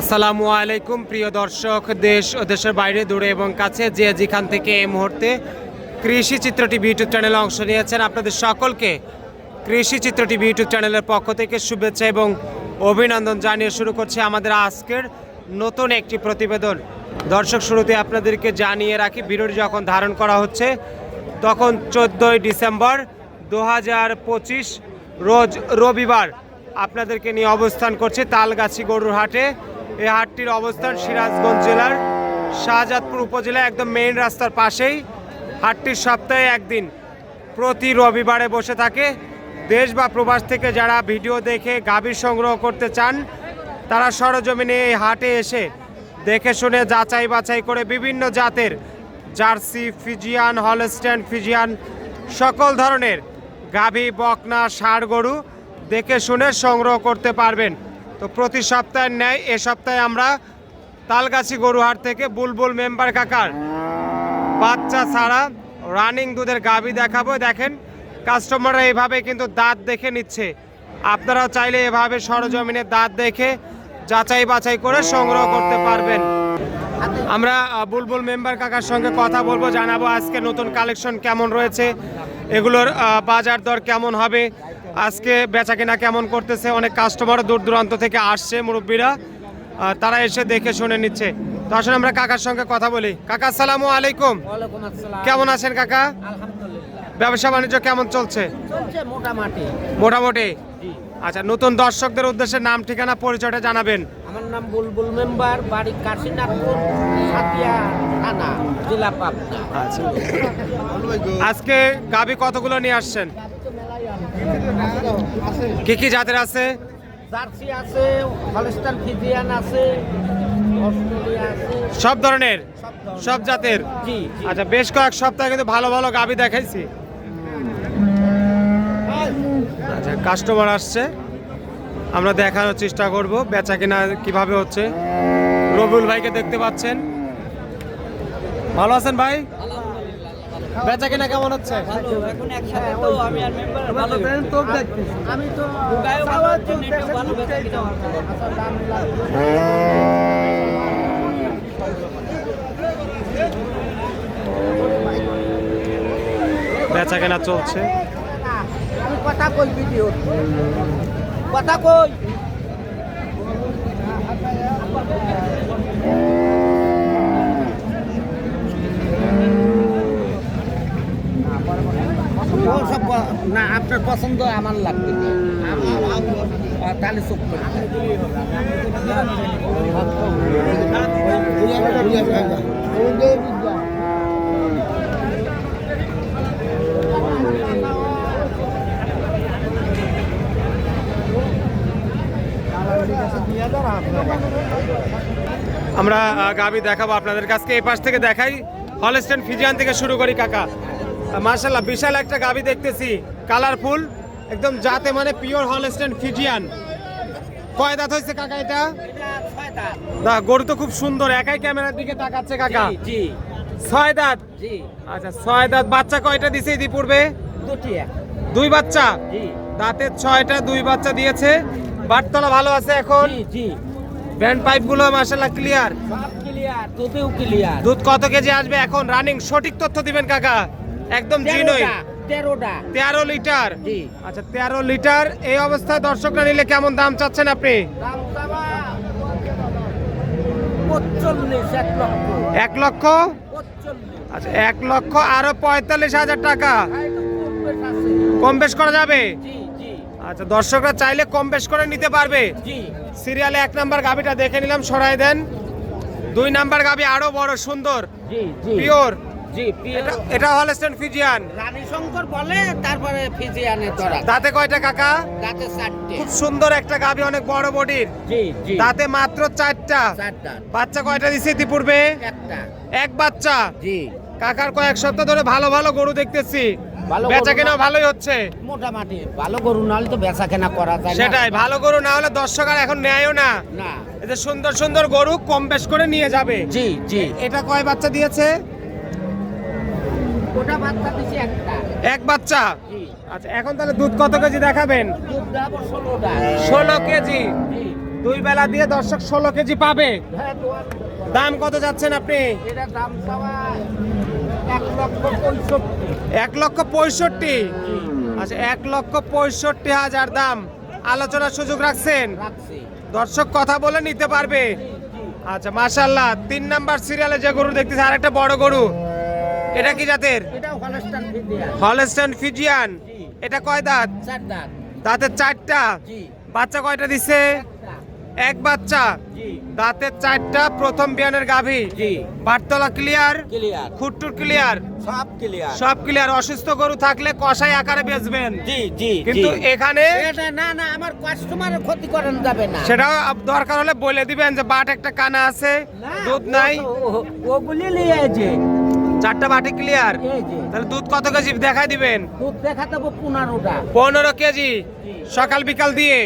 আসসালামু আলাইকুম, প্রিয় দর্শক, দেশ ও দেশের বাইরে, দূরে এবং কাছে যে যেখান থেকে এই মুহূর্তে কৃষি চিত্র টিভি ইউটিউব চ্যানেলে অংশ নিয়েছেন, আপনাদের সকলকে কৃষি চিত্র টিভি ইউটিউব চ্যানেলের পক্ষ থেকে শুভেচ্ছা এবং অভিনন্দন জানিয়ে শুরু করছে আমাদের আজকের নতুন একটি প্রতিবেদন। দর্শক, শুরুতে আপনাদেরকে জানিয়ে রাখি, ভিডিওটি যখন ধারণ করা হচ্ছে, তখন চোদ্দোই ডিসেম্বর দু রোজ রবিবার আপনাদেরকে নিয়ে অবস্থান করছে তালগাছি গরুর হাটে। এই হাটটির অবস্থান সিরাজগঞ্জ জেলার শাহজাদপুর উপজেলা একদম মেইন রাস্তার পাশেই। হাটটির সপ্তাহে একদিন প্রতি রবিবারে বসে থাকে। দেশ বা প্রবাস থেকে যারা ভিডিও দেখে গাভীর সংগ্রহ করতে চান, তারা সরজমিনে এই হাটে এসে দেখে শুনে যাচাই বাছাই করে বিভিন্ন জাতের জার্সি, ফিজিয়ান, হলস্ট্যান্ড, ফিজিয়ান, সকল ধরনের গাভী, বকনা, ষাড় গরু দেখে শুনে সংগ্রহ করতে পারবেন। তো প্রতি সপ্তাহের ন্যায় এ সপ্তাহে আমরা তালগাছি গরুহাট থেকে বুলবুল মেম্বার কাকার বাচ্চা ছাড়া রানিং দুধের গাভী দেখাবো। দেখেন কাস্টমাররা এভাবে কিন্তু দাঁত দেখে নিচ্ছে। আপনারাও চাইলে এভাবে সরজমিনে দাঁত দেখে যাচাই বাছাই করে সংগ্রহ করতে পারবেন। আমরা বুলবুল মেম্বার কাকার সঙ্গে কথা বলব, জানাব আজকে নতুন কালেকশন কেমন রয়েছে, এগুলোর বাজার দর কেমন হবে আজকে বেচা কেনা কেমন করতেছে? অনেক কাস্টমার দূর দূরান্ত থেকে আসছে মুরব্বীরা। তারা এসে দেখে শুনে নিচ্ছে। তো আসলে আমরা কাকার সঙ্গে কথা বলি। কাকা আসসালামু আলাইকুম। কেমন আছেন কাকা? ব্যবসা বাণিজ্য কেমন চলছে? মোটামুটি। মোটামুটি? আচ্ছা নতুন দর্শকদের উদ্দেশ্যে নাম ঠিকানা পরিচয়টা জানাবেন। আমার নাম বুলবুল মেম্বার বাড়ি কাশীনাথপুর সাতিয়া থানা জেলা পাবনা। আচ্ছা। আজকে গাবি কতগুলো নিয়ে আসছেন? কি কি জাতের আছে? জার্সি আছে হলস্টান ফিজিয়ান আছে সব ধরনের? সব জাতের? আচ্ছা বেশ কয়েক সপ্তাহে কিন্তু ভালো ভালো গাবি দেখাইছি। আচ্ছা কাস্টমার আসছে। আমরা দেখানোর চেষ্টা করব বেচা কেনা কীভাবে হচ্ছে। রবিউল ভাইকে দেখতে পাচ্ছেন। ভালো আছেন ভাই? বেচা কেনা কেমন হচ্ছে? এখন আমি তো বেচা কিনা চলছে। আমি কথা কই ভিডিও। কথা কই? সব না, আপনার পছন্দ আমার লাগবে। তাহলে আমরা গাবি দেখাবো আপনাদের কাছকে। এই পাশ থেকে দেখাই। হলস্টেন ফিজিয়ান থেকে শুরু করি, কাকা। মার্শাল্লাহ বিশাল একটা গাবি দেখতেছি কালারফুল একদম যাতে মানে পিওর হলস্টেন ফিজিয়ান কয় দাঁত হয়েছে কাকা এটা? না গরু তো খুব সুন্দর একাই ক্যামেরার দিকে তাকাচ্ছে কাকা। জি ছয় দাঁত? জি। আচ্ছা ছয় দাঁত বাচ্চা কয়টা দিছে ইতিপূর্বে? দুটি। দুই বাচ্চা? জি। দাঁতের ছয়টা দুই বাচ্চা দিয়েছে। বাটতলা ভালো আছে এখন? জি জি। ব্যান্ড পাইপগুলো ক্লিয়ার সব ক্লিয়ার দুধেও ক্লিয়ার দুধ কত কেজি আসবে এখন? রানিং সঠিক তথ্য দিবেন কাকা। একদম জিনই। তেরোটা। তেরো লিটার? আচ্ছা তেরো লিটার। এই অবস্থায় দর্শকরা নিলে কেমন দাম চাচ্ছেন আপনি? এক লক্ষ। আচ্ছা এক লক্ষ আরও পঁয়তাল্লিশ হাজার টাকা। কম বেশ আছে। কম বেশ করা যাবে? আচ্ছা দর্শকরা চাইলে কম বেশ করে নিতে পারবে। সিরিয়ালে এক নাম্বার গাবিটা দেখে নিলাম সরাই দেন। দুই নাম্বার গাবি আরও বড় সুন্দর। পিওর। জি এটা এটা হলস্টেন ফিজিয়ান। রানী শঙ্কর বলে তারপরে ফিজিয়ানে ধরা দাঁতে কয়টা কাকা? দাঁতে চারটে। খুব সুন্দর একটা গাবি অনেক বড় বডির। জি জি। দাঁতে মাত্র চারটা। চারটা। বাচ্চা কয়টা দিছে ইতিপূর্বে? একটা। এক বাচ্চা? জি। কাকার কয়েক সপ্তাহ ধরে ভালো ভালো গরু দেখতেছি। ভালো বেচা গরু কেনাও না- ভালোই হচ্ছে। মোটামুটি ভালো গরু নাহলে তো বেচা কেনা করা যায় সেটাই ভালো গরু না হলে দর্শক আর এখন নেয়ও না। না। এই সুন্দর সুন্দর গরু কম বেশ করে নিয়ে যাবে। জি জি। এটা কয় বাচ্চা দিয়েছে? ওটা বাচ্চা দিছি একটা। এক বাচ্চা? আচ্ছা এখন তাহলে দুধ কত কেজি দেখাবেন? দুধ দেবো ষোলোটা। ষোলো কেজি। দুই বেলা দিয়ে দর্শক ষোলো কেজি পাবে। হ্যাঁ দাম কত যাচ্ছেন আপনি? এটা দাম এক লক্ষ পঁয়ষট্টি। আচ্ছা এক লক্ষ পঁয়ষট্টি হাজার দাম। আলোচনার সুযোগ রাখছেন? দর্শক কথা বলে নিতে পারবে। আচ্ছা মাশাল্লাহ তিন নাম্বার সিরিয়ালে যে গরু দেখতেছি আর একটা বড় গরু। এটা কি জাতের? Holstein Friesian. এটা কয় দাঁত? দাঁতের চারটা? বাচ্চা কয়টা দিছে? এক বাচ্চা? দাঁতের চারটা প্রথম বিয়ানের গাভী? বারতলা ক্লিয়ার। খুট্টুর ক্লিয়ার সব ক্লিয়ার সব ক্লিয়ার অসুস্থ গরু থাকলে কষাই আকারে বেচবেন। জি জি কিন্তু এখানে না না আমার কাস্টমারের ক্ষতি করানো যাবে না। সেটাও দরকার হলে বলে দিবেন যে বাট একটা কানা আছে দুধ নাই। ও- ওগুলি নিয়ে যে চারটা বাটি ক্লিয়ার তাহলে দুধ কত কেজি? দেখাই দিবেন। দুধ দেখা দেবো পনেরোটা। পনেরো কেজি। সকাল বিকাল দিয়ে।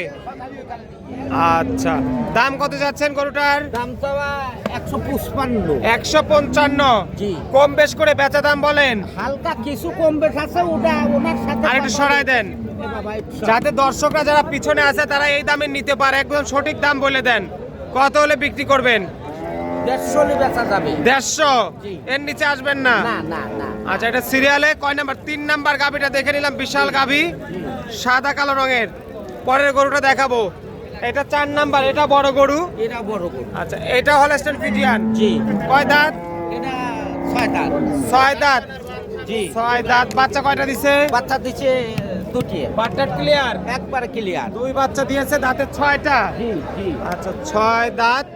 আচ্ছা। দাম কত যাচ্ছেন গরুটার? দাম চাওয়া একশো পুষ্পান্ন একশো পঞ্চান্ন। কম বেশ করে বেচা দাম বলেন। হালকা কিছু কম বেশ আছে ওটা ওনার সাথে আর একটু সরাই দেন। যাতে দর্শকরা যারা পিছনে আছে তারা এই দামে নিতে পারে। একদম সঠিক দাম বলে দেন। কত হলে বিক্রি করবেন? দেড়শো বেচা যাবে। দেড়শো? এর নিচে আসবেন না? না না আচ্ছা এটা সিরিয়ালে কয় নাম্বার? তিন নাম্বার গাভিটা দেখে নিলাম বিশাল গাভি। সাদা কালো রঙের। পরের গরুটা দেখাবো। এটা চার নাম্বার এটা বড় গরু? এটা বড় গরু। আচ্ছা এটা হলস্টেন ফিজিয়ান? জি। কয় দাঁত? এটা ছয় দাঁত। ছয় দাঁত? জি। ছয় দাঁত। বাচ্চা কয়টা দিছে? বাচ্চা দিচ্ছে দুটি। বাচ্চা ক্লিয়ার একবারে ক্লিয়ার দুই বাচ্চা দিয়েছে দাঁতের ছয়টা? জি জি। আচ্ছা ছয় দাঁত।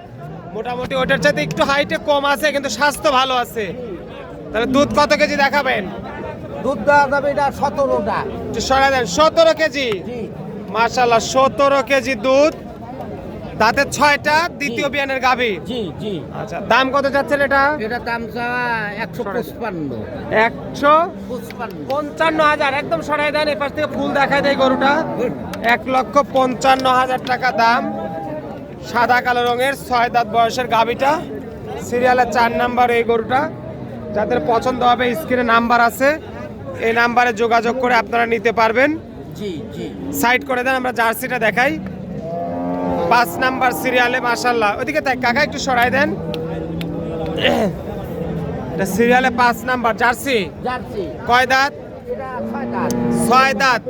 মোটামুটি ওটার চাইতে একটু হাইটে কম আছে কিন্তু স্বাস্থ্য ভালো আছে। তাহলে দুধ কত কেজি দেখাবেন? দুধ দেওয়া যাবে এটা সতেরোটা। সরাই দেন সতেরো কেজি? জি। মার্শাল্লাহ সতেরো কেজি দুধ। দাঁতের ছয়টা দ্বিতীয় বিয়ানের গাভী। জি জি। আচ্ছা দাম কত যাচ্ছেন এটা? এটা দাম চাওয়া একশো পঁচপান্ন। একশো পঞ্চান্ন হাজার। একদম সরাই দেন এপাশ থেকে ফুল দেখায় দেয় গরুটা। এক লক্ষ পঞ্চান্ন হাজার টাকা দাম। সাদা কালো রঙের ছয় দাঁত বয়সের গাভীটা। সিরিয়ালের চার নাম্বার এই গরুটা। যাদের পছন্দ হবে স্ক্রিনে নাম্বার আছে। এই নাম্বারে যোগাযোগ করে আপনারা নিতে পারবেন। সাইড করে দেন আমরা জার্সিটা দেখাই। পাঁচ নাম্বার সিরিয়ালে মাসাল্লাহ ওইদিকে তাই কাকা একটু সরাই দেন। এটা সিরিয়ালে পাঁচ নাম্বার। জার্সি? কয় দাঁত? ছয় দাঁত।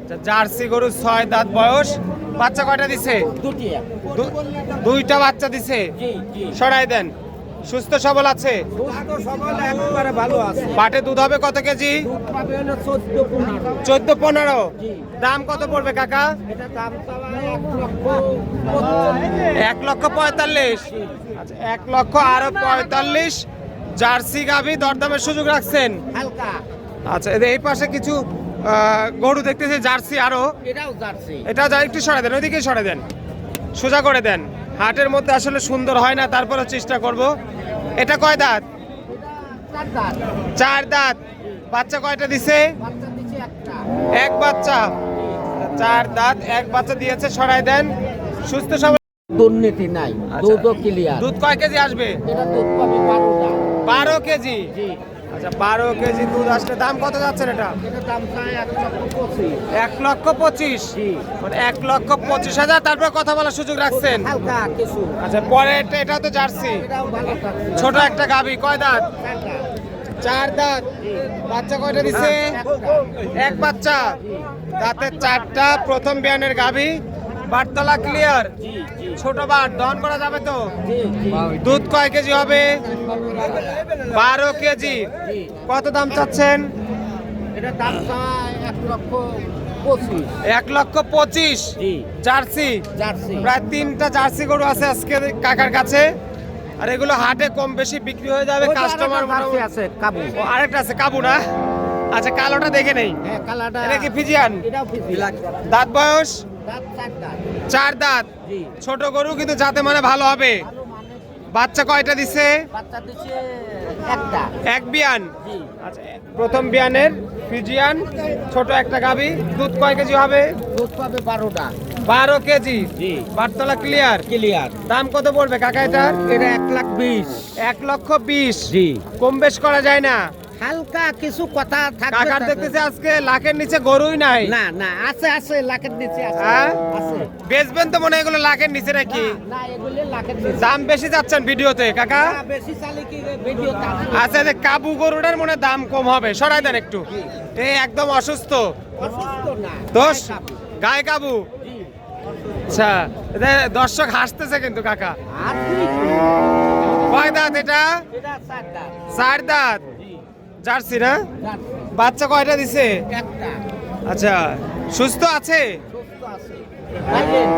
আচ্ছা, জার্সি গরু ছয় দাঁত বয়স। বাচ্চা কয়টা দিছে? দুইটা বাচ্চা দিছে? সরাই দেন। সুস্থ সবল আছে? বাটে দুধ হবে কত কেজি? চোদ্দ পনেরো। দাম কত পড়বে কাকা? এক লক্ষ পঁয়তাল্লিশ। এক লক্ষ আচ্ছা এক লক্ষ আরও পঁয়তাল্লিশ। জার্সি গাভি দরদামের সুযোগ রাখছেন। আচ্ছা এই- পাশে কিছু গরু দেখতেছি জার্সি আরও। এটাও জার্সি। এটা যা একটু সরে দেন ওইদিকে সরে দেন। সোজা করে দেন। হাটের মধ্যে আসলে সুন্দর হয় না তারপরে চেষ্টা করব। এটা কয় দাঁত? চার দাঁত। বাচ্চা কয়টা দিছে? এক বাচ্চা। চার দাঁত এক বাচ্চা দিয়েছে সরাই দেন। সুস্থ সবল দুর্নীতি নাই আচ্ছা। ক্লিয়ার দুধ কয় কেজি আসবে? এটা দুধ পাবে বারোটা বারো কেজি। আচ্ছা বারো কেজি দুধ আসলে দাম কত যাচ্ছেন এটা? এটা এক লক্ষ পঁচিশ। এক লক্ষ পঁচিশ? মানে এক লক্ষ পঁচিশ হাজার তারপর কথা বলার সুযোগ রাখছেন? আচ্ছা পরে এটাও তো জার্সি। ছোট একটা গাভি কয় দাঁত? চার দাঁত। বাচ্চা কয়টা দিছে? এক বাচ্চা। দাঁতের চারটা প্রথম বিয়ানের গাভি। বাটতলা ক্লিয়ার ছোট বাট দহন করা যাবে তো? দুধ কয় কেজি হবে? বারো কেজি। কত দাম চাচ্ছেন? এক লক্ষ পঁচিশ। জার্সি। প্রায় তিনটা জার্সি গরু আছে আজকে কাকার কাছে। আর এগুলো হাটে কম বেশি বিক্রি হয়ে যাবে কাস্টমার আছে কাবু। আরেকটা আছে কাবু না? আচ্ছা কালোটা দেখে নেই। হ্যাঁ কালাটা এটা কি ফিজিয়ান দাঁত বয়স? চার দাঁত। ছোট গরু কিন্তু যাতে মানে ভালো হবে। মানে বাচ্চা কয়টা দিছে? এক বিয়ান? আচ্ছা প্রথম বিয়ানের ফিজিয়ান ছোট একটা গাবি দুধ কয় কেজি হবে? দুধ পাবে বারোটা। বারো কেজি? জি। বাটতলা ক্লিয়ার ক্লিয়ার দাম কত পড়বে কাকা এটার? এটা এক লাখ বিশ। এক লক্ষ বিশ। কম বেশ করা যায় না? হালকা কিছু কথা থাকবে কাকার। দেখতেছি আজকে লাখের নিচে গরুই নাই। না না আছে আছে লাখের নিচে আছে হ্যাঁ? আছে। বেচবেন তো মনে এগুলো লাখের নিচে নাকি? না, এগুলি লাখের নিচে। দাম বেশি যাচ্ছেন ভিডিওতে কাকা? বেশি চালে কি ভিডিও দাম আচ্ছা যে কাবু গরুটার মনে দাম কম হবে। সরাই দেন একটু। এই একদম অসুস্থ। অসুস্থ না দোষ? গায়ে কাবু। আচ্ছা দর্শক হাসতেছে কিন্তু কাকা। কয় দাঁত এটা? এটা চার দাঁত। জার্সি না? বাচ্চা কয়টা দিছে? আচ্ছা সুস্থ আছে? সুস্থ আছে। ভাইয়ের,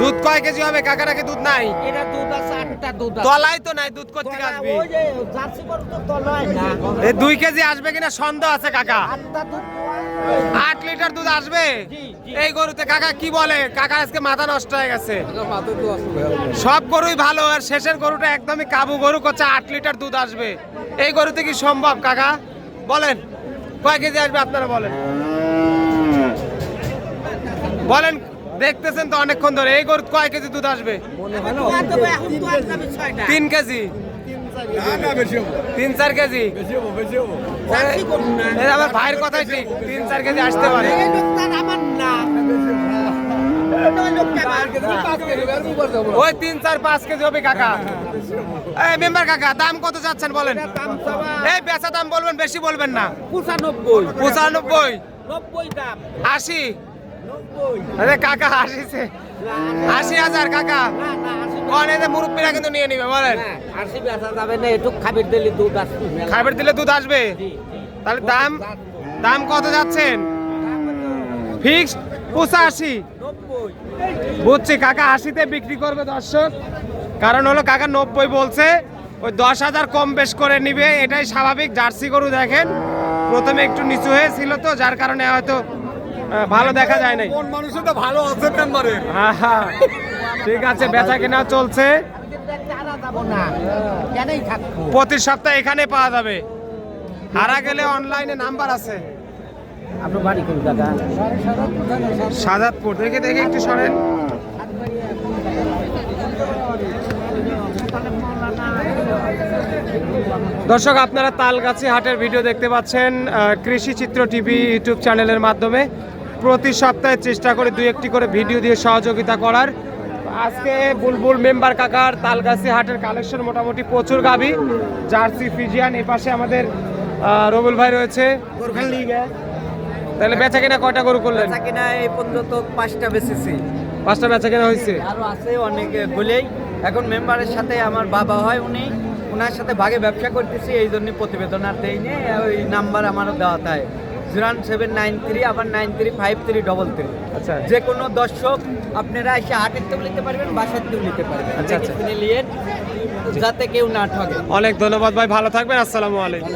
দুধ কয় কেজি হবে? কাকা নাকি দুধ নাই? এটা দুধ আছে আটটা দুধ আছে। তলাই তো নাই দুধ করতে তলায় আসবি? ওই যে জার্সি গরু তো তলায় না এই দুই কেজি আসবে কিনা? সন্দেহ আছে কাকা। আটটা দুধ আট লিটার দুধ আসবে? জি, জি। এই গরুতে কাকা কি বলে? কাকা আজকে মাথা নষ্ট হয়ে গেছে। সব গরুই ভালো আর শেষের গরুটা একদমই কাবু গরু করছে আট লিটার দুধ আসবে। এই গরুতে কি সম্ভব কাকা? বলেন কয় কেজি আসবে আপনারা বলেন? বলেন দেখতেছেন তো অনেকক্ষণ ধরে এই গরু কয় কেজি দুধ আসবে? তিন কেজি। তিন চার কেজি? আমার ভাইয়ের কথাই ঠিক তিন চার কেজি আসতে পারে। ওই তিন চার পাঁচ কেজি হবে কাকা। এই মেম্বার কাকা দাম কত যাচ্ছেন বলেন? এই বেচা দাম বলবেন বেশি বলবেন না। পঁচানব্বই। পঁচানব্বই? আশি? আরে কাকা আশিছে আশি হাজার কাকা। আশি মুরব্বীরা কিন্তু নিয়ে নিবে বলেন। আশি বেচা যাবে না একটু খাবির দিলে দুধ আসবে। খাবার দিলে দুধ আসবে। তাহলে দাম দাম কত যাচ্ছেন? ফিক্সড? পঁচাশি। বুঝছি কাকা আশিতে বিক্রি করবে দর্শক। কারণ হলো কাকা নব্বই বলছে ওই দশ হাজার কম বেশ করে নিবে এটাই স্বাভাবিক জার্সি গরু দেখেন। প্রথমে একটু নিচু হয়েছিল তো যার কারণে হয়তো ভালো দেখা যায় নাই। কোন মানুষের তো ভালো আছে হ্যাঁ, হ্যাঁ। ঠিক আছে বেচা কেনা চলছে। প্রতি সপ্তাহে এখানে পাওয়া যাবে। হারা গেলে অনলাইনে নাম্বার আছে। আপনার বাড়ি কোন দাদা সাজাদপুর দেখে দেখে একটু সরেন। দর্শক আপনারা তালগাছি হাটের ভিডিও দেখতে পাচ্ছেন কৃষি চিত্র টিভি ইউটিউব চ্যানেলের মাধ্যমে। প্রতি সপ্তাহে চেষ্টা করে দুই একটি করে ভিডিও দিয়ে সহযোগিতা করার। আজকে বুলবুল মেম্বার কাকার তালগাছি হাটের কালেকশন মোটামুটি প্রচুর গাবি। জার্সি ফিজিয়ান এ পাশে আমাদের রবুল ভাই রয়েছে। তাহলে বেচা কিনা কয়টা গরু করলেন? বেচা কিনা এই পর্যন্ত পাঁচটা বেচেছি। পাঁচটা বেচা কেনা হয়েছে? আরও আছে অনেক বলেই এখন মেম্বারের সাথে আমার বাবা হয় উনি। ওনার সাথে ভাগে ব্যবসা করতেছি এই জন্য প্রতিবেদন আর দেয়নি ওই নাম্বার আমারও দেওয়া তাই। জিরো সেভেন নাইন থ্রি আবার nine three five three double three. আচ্ছা। যে কোনো দর্শক আপনারা এসে হাটের থেকেও নিতে পারবেন বাসার থেকেও নিতে পারবেন। আচ্ছা, আচ্ছা। নিয়ে যাতে কেউ না ঠকে অনেক ধন্যবাদ ভাই ভালো থাকবেন আসসালামু আলাইকুম।